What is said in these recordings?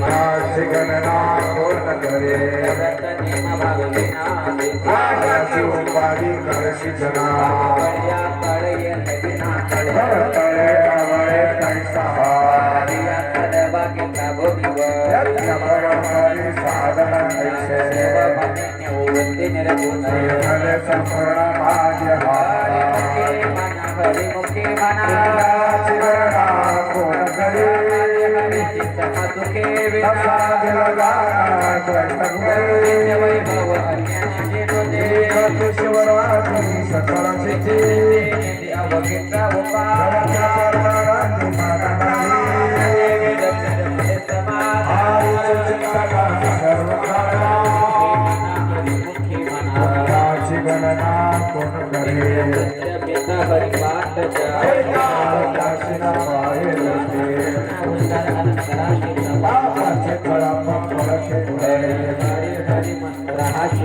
नाची गणना पूर्ण करे उपाधी कळया कळये नविना कळे तळे आवळे कैसा हरिया तलवागिता भोगिवर यज्ञपरमारी साधन रोजे शिवरात्री सकळ सिद्धी निधी अवघिता उपाय देवी दत्त समाधान हरिमुखे मना गणना कोण करे पिता हरिपाठ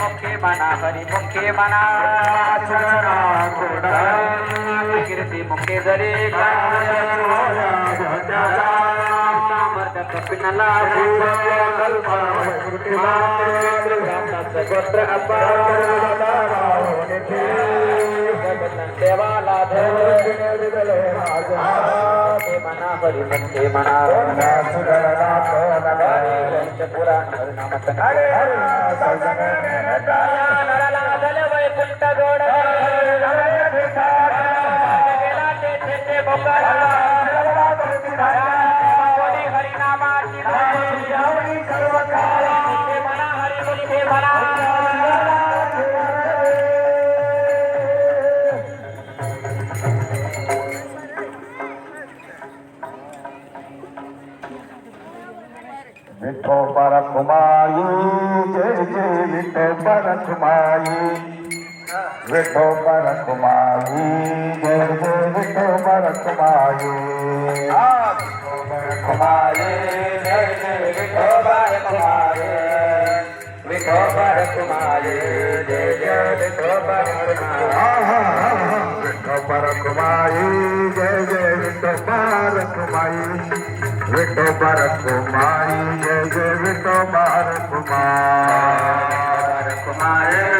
मुखे मना हरि मुखे मना कीर्ती मुखे जरी कपिनला गोत्र देवाला मना ಕಿರುತಿ ಮುಖೇದರಿ ಕಪ್ಪಿನಲ್ಲ ಗೋತ್ರ ಅಪ್ಪ వైకుంఠ గౌడ मिठो पर कुमाई पर कुमाई म्हणा विठोबर कुमाई जय जय विठोबर कुमाई विठोबर कुमाई जय जय विठोबर कुमाई विठोबर कुमारे जय जय विठोबर कुमारे विठोबर कुमारे जय जय विठोबर कुमारे विठोबर कुमाई जय जय जय जय विठोबर कुमार कुमारे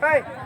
Baik.